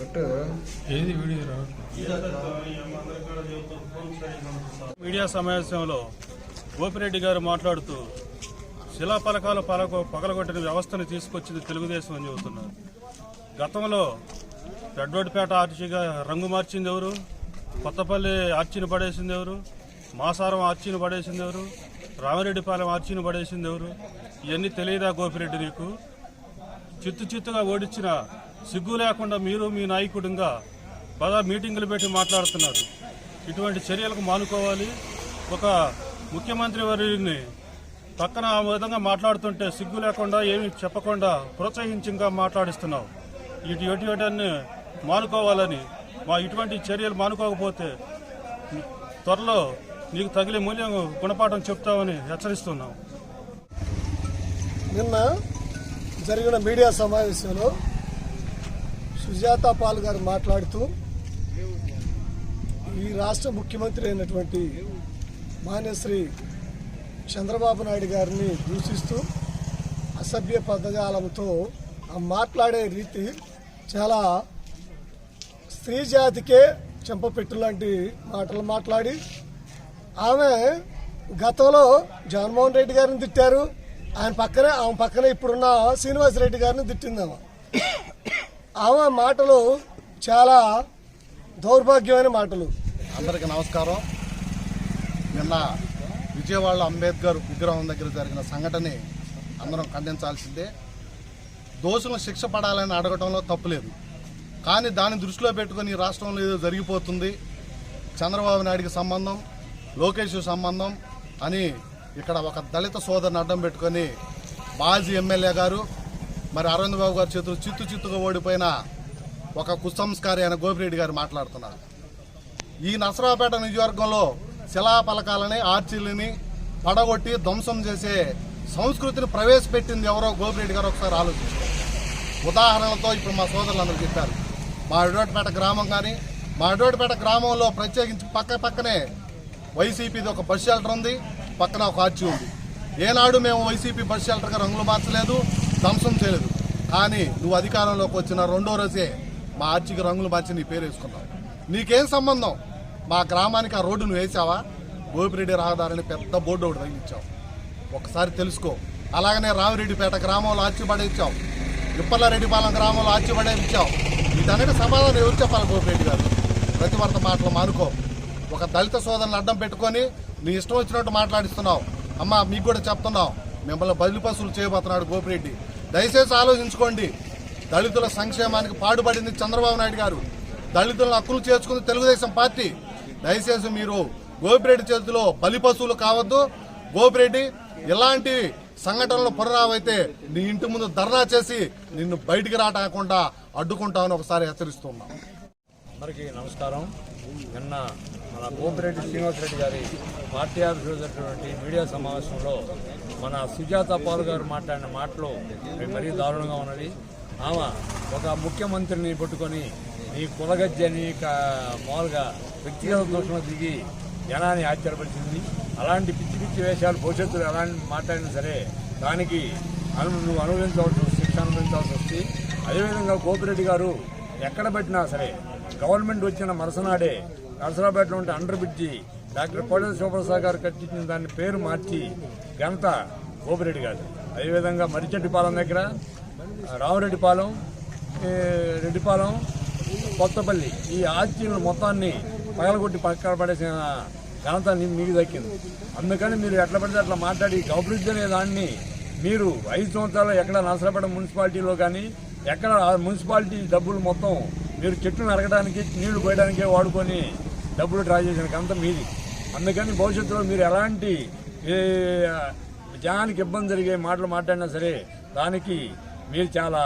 ఏది video media సమావేశంలో గోపిరెడ్డి గారు మాట్లాడుతూ శిలాఫలకాలు పలక పగలగొట్టిన వ్యవస్థను తీసుకొచ్చింది తెలుగుదేశం అని చెబుతున్నారు. గతంలో రెడ్రోడ్పేట ఆర్చీగా రంగు మార్చింది ఎవరు? కొత్తపల్లి ఆర్చిని పడేసింది ఎవరు? మాసారం ఆర్చిని పడేసింది ఎవరు? రామిరెడ్డిపాలెం ఆర్చిని పడేసింది ఎవరు? ఇవన్నీ తెలియదా గోపిరెడ్డి నీకు? చిత్తు చిత్తుగా ఓడించిన సిగ్గు లేకుండా మీరు మీ నాయకుడిగా పద మీటింగులు పెట్టి మాట్లాడుతున్నారు. ఇటువంటి చర్యలకు మానుకోవాలి. ఒక ముఖ్యమంత్రి వారిని పక్కన ఆ విధంగా మాట్లాడుతుంటే సిగ్గు లేకుండా ఏమి చెప్పకుండా ప్రోత్సహించి ఇంకా మాట్లాడిస్తున్నావు. ఇటు ఇటువంటి మానుకోవాలని మా ఇటువంటి చర్యలు మానుకోకపోతే త్వరలో నీకు తగిలే మూల్యం గుణపాఠం చెప్తామని హెచ్చరిస్తున్నాం. నిన్న జరిగిన మీడియా సమావేశంలో సుజాత పాల్ గారు మాట్లాడుతూ ఈ రాష్ట్ర ముఖ్యమంత్రి అయినటువంటి మాన్యశ్రీ చంద్రబాబు నాయుడు గారిని దూషిస్తూ అసభ్య పదజాలంతో ఆ మాట్లాడే రీతి చాలా స్త్రీ జాతికే చెంపపెట్టు లాంటి మాటలు మాట్లాడి ఆమె గతంలో జగన్మోహన్ రెడ్డి గారిని తిట్టారు. ఆయన పక్కనే ఆమె పక్కనే ఇప్పుడున్న శ్రీనివాస్ రెడ్డి గారిని తిట్టిందామా ఆమె మాటలు చాలా దౌర్భాగ్యమైన మాటలు. అందరికీ నమస్కారం. నిన్న విజయవాడ అంబేద్కర్ విగ్రహం దగ్గర జరిగిన సంఘటనని అందరం ఖండించాల్సిందే. దోషులు శిక్ష పడాలని అడగటంలో తప్పులేదు కానీ దాన్ని దృష్టిలో పెట్టుకొని రాష్ట్రంలో ఏదో జరిగిపోతుంది. చంద్రబాబు నాయుడికి సంబంధం లోకేష్ సంబంధం అని ఇక్కడ ఒక దళిత సోదరుని అడ్డం పెట్టుకొని మాజీ ఎమ్మెల్యే గారు మరి అరవింద్ బాబు గారి చేతులు చిత్తు చిత్తుగా ఓడిపోయిన ఒక కుసంస్కారి అయిన గోపిరెడ్డి గారు మాట్లాడుతున్నారు. ఈ నసరాపేట నియోజకవర్గంలో శిలాపలకాలని ఆర్చీలని పడగొట్టి ధ్వంసం చేసే సంస్కృతిని ప్రవేశపెట్టింది ఎవరో గోపిరెడ్డి గారు ఒకసారి ఆలోచించారు ఉదాహరణలతో ఇప్పుడు మా సోదరులందరూ చెప్పారు. మా ఎడోటిపేట గ్రామం కానీ మా ఎడోటిపేట గ్రామంలో ప్రత్యేకించి పక్క పక్కనే వైసీపీది ఒక బస్ షెల్టర్ ఉంది పక్కన ఒక ఆర్చి ఉంది. ఏనాడు మేము వైసీపీ బస్ షెల్టర్గా రంగులు మార్చలేదు ధ్వంసం చేయలేదు. కానీ నువ్వు అధికారంలోకి వచ్చిన రెండో రోజే మా ఆర్చికి రంగులు మార్చి నీ పేరు వేసుకున్నావు. నీకేం సంబంధం? మా గ్రామానికి ఆ రోడ్డు నువ్వు వేసావా? గోపిరెడ్డి రహదారిని పెద్ద బోర్డు ఒకటి తగిలించావు ఒకసారి తెలుసుకో. అలాగనే రామిరెడ్డిపేట గ్రామంలో ఆర్చి పడేచ్చావు గ్రామంలో ఆర్చి పడేయించావు వీటన్నిటి సమాధానం ఎవరు చెప్పాలి గోపిరెడ్డి గారు? ప్రతివర్త మాటలు మానుకో. ఒక దళిత సోదరుని అడ్డం పెట్టుకొని నీ ఇష్టం వచ్చినట్టు మాట్లాడిస్తున్నావు. అమ్మ మీకు కూడా చెప్తున్నావు. మిమ్మల్ని బదిలీ పశువులు చేయబోతున్నాడు గోపిరెడ్డి. దయచేసి ఆలోచించుకోండి. దళితుల సంక్షేమానికి పాటుపడింది చంద్రబాబు నాయుడు గారు. దళితులను హక్కులు చేర్చుకుంది తెలుగుదేశం పార్టీ. దయచేసి మీరు గోపిరెడ్డి చేతిలో బలి పశువులు కావద్దు. గోపిరెడ్డి ఇలాంటి సంఘటనలు పునరావైతే నీ ఇంటి ముందు ధర్నా చేసి నిన్ను బయటికి రాటాకుండా అడ్డుకుంటామని ఒకసారి హెచ్చరిస్తున్నాం. అందరికీ నమస్కారం. నిన్న మన గోపిరెడ్డి శ్రీనివాసరెడ్డి గారి పార్టీ ఆఫీసులో జరిగినటువంటి మీడియా సమావేశంలో మన సుజాత పాల్ గారు మాట్లాడిన మాటలు మరీ దారుణంగా ఉన్నది ఆమె ఒక ముఖ్యమంత్రిని పట్టుకొని ఈ కులగజ్జి అని మామూలుగా వ్యక్తిగత దోషంలో దిగి జనాన్ని ఆశ్చర్యపరిచింది? అలాంటి పిచ్చి పిచ్చి వేషాలు భవిష్యత్తులో ఎలాంటి మాట్లాడినా సరే దానికి అను నువ్వు అనుభవించవలసి వస్తుంది, శిక్ష అనుభవించాల్సి వస్తుంది అదేవిధంగా గోపిరెడ్డి గారు ఎక్కడ పెట్టినా సరే గవర్నమెంట్ వచ్చిన మరుసనాడే నరసరాపేటలో ఉంటే under bridge doctor Kodela Sivaprasad garu కట్టించిన దాని పేరు మార్చి ఘనత గోపిరెడ్డి గారు అదేవిధంగా మరిచెట్టిపాలెం దగ్గర రామరెడ్డిపాలెం రెడ్డిపాలెం కొత్తపల్లి ఈ ఆర్చీలను మొత్తాన్ని పగలగొట్టి పక్కన పడేసిన ఘనత మీకు దక్కింది. అందుకని మీరు ఎట్లా పడితే అట్లా మాట్లాడి అభివృద్ధి అనే దాన్ని మీరు ఐదు సంవత్సరాలు ఎక్కడ నరసరాపేట మున్సిపాలిటీలో కానీ ఎక్కడ మున్సిపాలిటీ డబ్బులు మొత్తం మీరు చెట్లు నరకడానికి నీళ్ళు పోయడానికే వాడుకొని డబ్బులు డ్రా చేసిన ఘనత మీది. అందుకని భవిష్యత్తులో మీరు ఎలాంటి జనానికి ఇబ్బంది జరిగే మాటలు మాట్లాడినా సరే దానికి మీరు చాలా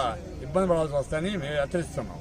ఇబ్బంది పడాల్సి వస్తాయని మేము హెచ్చరిస్తున్నాం.